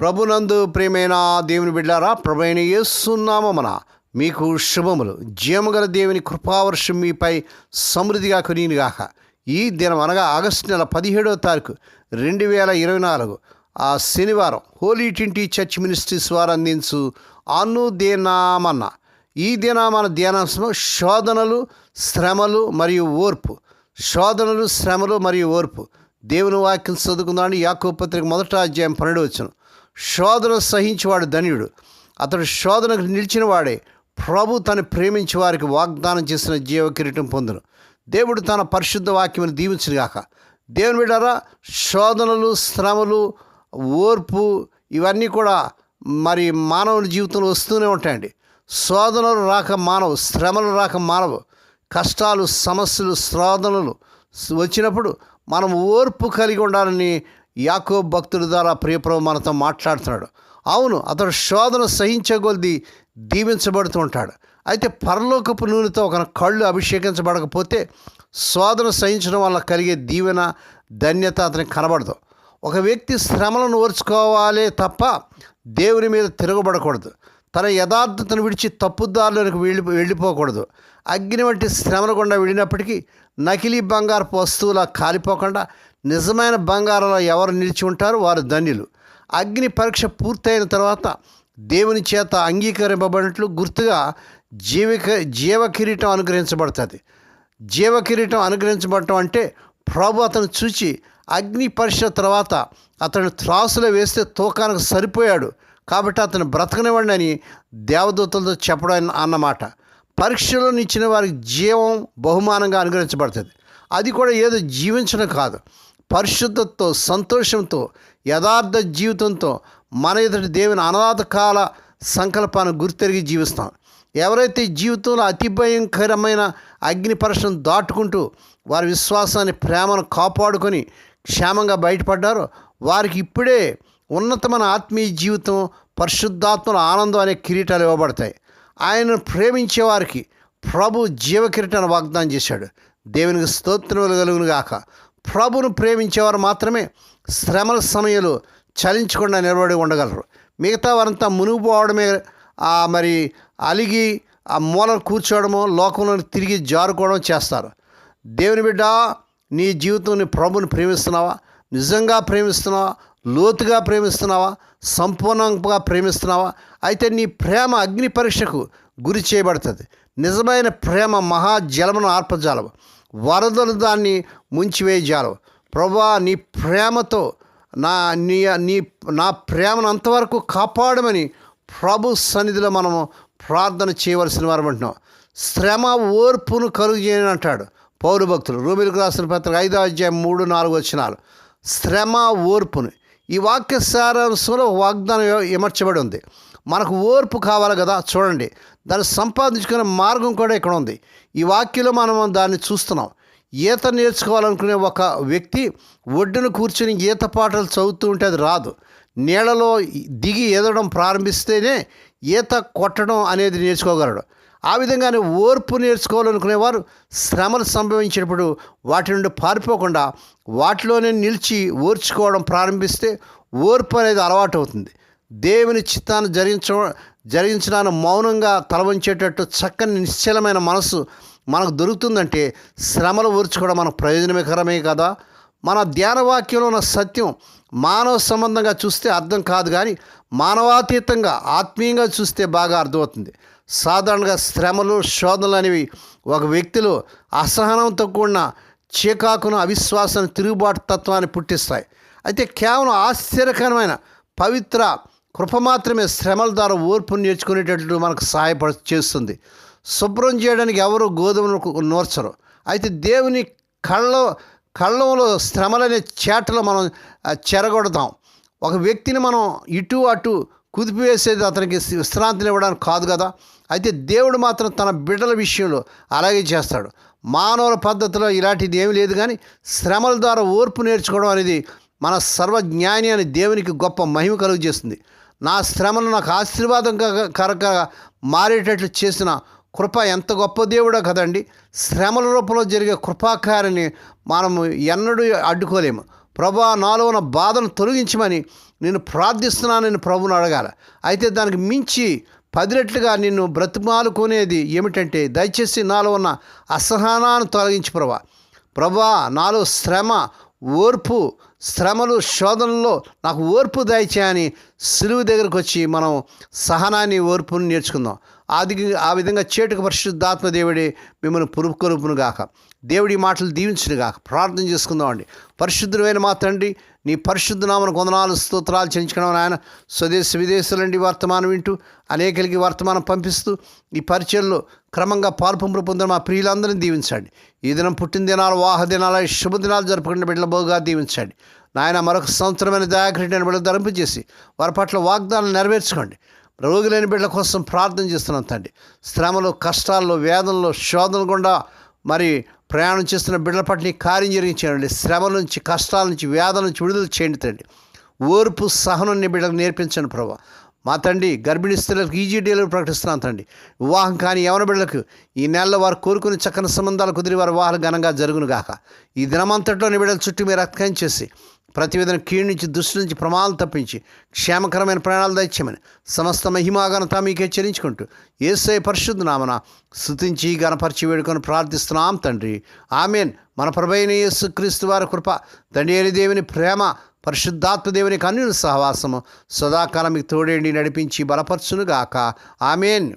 ప్రభునందు ప్రేమైన దేవుని బిడ్డారా ప్రభైన యేసునామమున మీకు శుభములు. జీవగల దేవుని కృపావర్షం మీపై సమృద్ధిగా కొనిగాక ఈ దినం అనగా ఆగస్టు నెల పదిహేడవ తారీఖు రెండు వేల ఇరవై నాలుగు. ఆ శనివారం హోలీ ట్వంటీ చర్చ్ మినిస్ట్రీస్ వారు అందించు అనుదేనామన్న. ఈ దినామన ధ్యానాంశంలో శోధనలు శ్రమలు మరియు ఓర్పు. శోధనలు శ్రమలు మరియు ఓర్పు. దేవుని వాక్యం చదువుకుందామని యాకో పత్రిక మొదట అధ్యాయం పన్నెండు వచ్చును శోధన సహించేవాడు ధన్యుడు. అతడు శోధనకు నిలిచిన వాడే ప్రభు తను ప్రేమించి వారికి వాగ్దానం చేసిన జీవ కిరీటం పొందును. దేవుడు తన పరిశుద్ధ వాక్యమును దీవించుగాక దేవుని బిడ్డారా శోధనలు శ్రమలు ఓర్పు ఇవన్నీ కూడా మరి మానవుని జీవితంలో వస్తూనే ఉంటాయండి. శోధనలు రాక మానవు శ్రమలు రాక మానవు. కష్టాలు సమస్యలు శోధనలు వచ్చినప్పుడు మనం ఓర్పు కలిగి ఉండాలని యాకో భక్తుల ద్వారా ప్రియప్రభు మనతో మాట్లాడుతున్నాడు. అవును అతడు శోధన సహించగొలిది దీవించబడుతూ ఉంటాడు. అయితే పరలోకపు నూనెతో ఒక కళ్ళు అభిషేకించబడకపోతే శోధన సహించడం వల్ల కలిగే దీవెన ధన్యత అతనికి కనబడదు. ఒక వ్యక్తి శ్రమలను ఓర్చుకోవాలే తప్ప దేవుని మీద తిరగబడకూడదు. తన యథార్థతను విడిచి తప్పుదారులకు వెళ్ళి వెళ్ళిపోకూడదు. అగ్ని వంటి శ్రమల గుండా వెళ్ళినప్పటికీ నకిలీ బంగారపు వస్తువులా కాలిపోకుండా నిజమైన బంగారంలో ఎవరు నిలిచి ఉంటారో వారు ధన్యులు. అగ్ని పరీక్ష పూర్తయిన తర్వాత దేవుని చేత అంగీకరింపబడినట్లు గుర్తుగా జీవిక జీవ కిరీటం అనుగ్రహించబడుతుంది. జీవ కిరీటం అనుగ్రహించబడటం అంటే ప్రభు అతను చూచి అగ్ని పరీక్ష తర్వాత అతను త్రాసులో వేస్తే తూకానికి సరిపోయాడు. కాబట్టి అతను బ్రతకనివ్వండి అని దేవదూతలతో చెప్పడం అన్నమాట. పరీక్షలో నిచ్చిన వారికి జీవం బహుమానంగా అనుగ్రహించబడుతుంది. అది కూడా ఏదో జీవించడం కాదు. పరిశుద్ధతతో సంతోషంతో యథార్థ జీవితంతో మన ఎదుటి దేవుని అనాథ కాల సంకల్పాన్ని గుర్తెరిగి జీవిస్తాం. ఎవరైతే జీవితంలో అతి భయంకరమైన అగ్ని పరీక్షను దాటుకుంటూ వారి విశ్వాసాన్ని ప్రేమను కాపాడుకొని క్షేమంగా బయటపడ్డారో వారికి ఇప్పుడే ఉన్నతమైన ఆత్మీయ జీవితం పరిశుద్ధాత్మల ఆనందం అనే కిరీటాలు ఇవ్వబడతాయి. ఆయనను ప్రేమించే వారికి ప్రభు జీవ కిరీటాన్ని వాగ్దానం చేశాడు. దేవునికి స్తోత్రం కలుగును గాక ప్రభును ప్రేమించేవారు మాత్రమే శ్రమల సమయంలో చలించకుండా నిలబడి ఉండగలరు. మిగతా వారంతా మునిగిపోవడమే ఆ మరి అలిగి ఆ మూలను కూర్చోవడము లోకంలో తిరిగి జారుకోవడం చేస్తారు. దేవుని బిడ్డ నీ జీవితం నీ ప్రభుని ప్రేమిస్తున్నావా? నిజంగా ప్రేమిస్తున్నావా? లోతుగా ప్రేమిస్తున్నావా? సంపూర్ణంగా ప్రేమిస్తున్నావా? అయితే నీ ప్రేమ అగ్ని పరీక్షకు గురి చేయబడుతుంది. నిజమైన ప్రేమ మహాజలమును ఆర్పజాలము. వరదలు దాన్ని ముంచివేయజారు. ప్రభా నీ ప్రేమతో నా నీ నీ నా ప్రేమను అంతవరకు కాపాడమని ప్రభు సన్నిధిలో మనము ప్రార్థన చేయవలసిన వారు అంటున్నాం. శ్రమ ఓర్పును కలుగు అంటాడు పౌరు భక్తులు. రూమిలకు రాసిన పత్రిక ఐదో అధ్యాయం మూడు నాలుగు వచ్చినాలు శ్రమ ఓర్పును. ఈ వాక్య సారాంశంలో వాగ్దానం ఇమర్చబడి ఉంది. మనకు ఓర్పు కావాలి కదా చూడండి. దాన్ని సంపాదించుకునే మార్గం కూడా ఇక్కడ ఉంది. ఈ వాక్యంలో మనం దాన్ని చూస్తున్నాం. ఈత నేర్చుకోవాలనుకునే ఒక వ్యక్తి ఒడ్డున కూర్చుని ఈత పాటలు చదువుతూ ఉంటే అది రాదు. నీళ్ళలో దిగి ఎదడం ప్రారంభిస్తేనే ఈత కొట్టడం అనేది నేర్చుకోగలడు. ఆ విధంగానే ఓర్పు నేర్చుకోవాలనుకునేవారు శ్రమలు సంభవించినప్పుడు వాటి నుండి పారిపోకుండా వాటిలోనే నిలిచి ఓర్చుకోవడం ప్రారంభిస్తే ఓర్పు అనేది అలవాటు అవుతుంది. దేవుని చిత్తాన్ని జరిగించ జరిగించడానికి మౌనంగా తలవంచేటట్టు చక్కని నిశ్చలమైన మనసు మనకు దొరుకుతుందంటే శ్రమలు ఓర్చుకోవడం మనకు ప్రయోజనకరమే కదా. మన ధ్యానవాక్యంలో ఉన్న సత్యం మానవ సంబంధంగా చూస్తే అర్థం కాదు కానీ మానవాతీతంగా ఆత్మీయంగా చూస్తే బాగా అర్థమవుతుంది. సాధారణంగా శ్రమలు శోధనలు అనేవి ఒక వ్యక్తిలో అసహనంతో కూడిన చీకాకును అవిశ్వాసాన్ని తిరుగుబాటు తత్వాన్ని పుట్టిస్తాయి. అయితే కేవలం ఆశ్చర్యకరమైన పవిత్ర కృప మాత్రమే శ్రమల ద్వారా ఓర్పు నేర్చుకునేటట్లు మనకు సహాయపడ చేస్తుంది. శుభ్రం చేయడానికి ఎవరు గోధుమను నోర్చరు. అయితే దేవుని కళ్ళ కళ్ళంలో శ్రమలనే చేటలో మనం చెరగొడతాం. ఒక వ్యక్తిని మనం ఇటు అటు కుదిపివేసేది అతనికి విశ్రాంతిని ఇవ్వడానికి కాదు కదా. అయితే దేవుడు మాత్రం తన బిడ్డల విషయంలో అలాగే చేస్తాడు. మానవుల పద్ధతిలో ఇలాంటిది ఏమీ లేదు కానీ శ్రమల ద్వారా ఓర్పు నేర్చుకోవడం అనేది మన సర్వజ్ఞాని అని దేవునికి గొప్ప మహిమ కలుగు చేస్తుంది నా శ్రమను నాకు ఆశీర్వాదం కరక మారేటట్లు చేసిన కృప ఎంత గొప్ప దేవుడో కదండి. శ్రమల రూపంలో జరిగే కృపాకారిని మనము ఎన్నడూ అడ్డుకోలేము. ప్రభా నాలో ఉన్న బాధను తొలగించమని నేను ప్రార్థిస్తున్నాను నేను ప్రభుని అడగాల. అయితే దానికి మించి పది రెట్లుగా నిన్ను బ్రతిమాలుకునేది ఏమిటంటే దయచేసి నాలో ఉన్న అసహనాన్ని తొలగించి ప్రభా. ప్రభా నాలో శ్రమ ఓర్పు శ్రమలు శోధనలో నాకు ఓర్పు దయచేయని సులువు దగ్గరకు వచ్చి మనం సహనాన్ని ఓర్పుని నేర్చుకుందాం. అది ఆ విధంగా చేటుకు పరిశుద్ధాత్మ దేవుడి మిమ్మల్ని పురుపుకొరుపును గాక దేవుడి మాటలు దీవించును గాక ప్రార్థన చేసుకుందాం అండి పరిశుద్ధమైన మా తండ్రి నీ పరిశుద్ధనామను కొందనాలు స్తోత్రాలు చెల్లించడం నాయన. స్వదేశ విదేశాలండి వర్తమానం వింటూ అనేకలకి వర్తమానం పంపిస్తూ ఈ పరిచయంలో క్రమంగా పాల్పంపులు పొందిన మా ప్రియులందరినీ దీవించండి. ఈ దినం పుట్టినదినాలు వాహ దినాలు శుభదినాలు జరుపుకున్న బిడ్డల బోగా దీవించండి. నాయన మరొక సంవత్సరమైన దయాకృష్ణ బిడ్డలు ధరింపజేసి వారి పట్ల వాగ్దానాలు నెరవేర్చుకోండి. రోగులేని బిడ్డల కోసం ప్రార్థన చేస్తున్నాం తండ్రి. శ్రమలు కష్టాల్లో వేదనలో శోధన గుండా మరి ప్రయాణం చేస్తున్న బిడ్డల పట్ల నీ కార్యం జరిగించండి శ్రమ నుంచి కష్టాల నుంచి వ్యాధుల నుంచి విడుదల చేయండి తండ్రి. ఓర్పు సహనం నీ బిడ్డకు నేర్పించండి ప్రభా. మా తండ్రి గర్భిణీ స్త్రీలకు ఈజీ డీలర్ ప్రకటిస్తున్నాను తండ్రి. వివాహం కాని యవన బిడ్డలకు ఈ నెలలో వారు కోరుకుని చక్కని సంబంధాలు కుదిరి వారి వివాహాలు ఘనంగా జరుగును గాక. ఈ దినమంతట్లో బిడ్డల చుట్టూ మీరు రక్తం చేసి ప్రతి విధంగా కీడు నుంచి దుష్టి నుంచి ప్రమాదం తప్పించి క్షేమకరమైన ప్రయాణాలు దయచేయమని సమస్త మహిమాగనత మీకే చెల్లించుకుంటూ ఏసై పరిశుద్ధ నామన స్థుతించి గణపరిచి వేడుకొని ప్రార్థిస్తున్నాం తండ్రి. ఆమెన్. మన ప్రభైన యేసు క్రీస్తు వారి కృప తండ్రి దేవుని ప్రేమ పరిశుద్ధాత్మ దేవుని కన్నుల సహవాసము. సదాకాలం మీకు తోడేండి నడిపించి బలపరచునుగాక. ఆమెన్.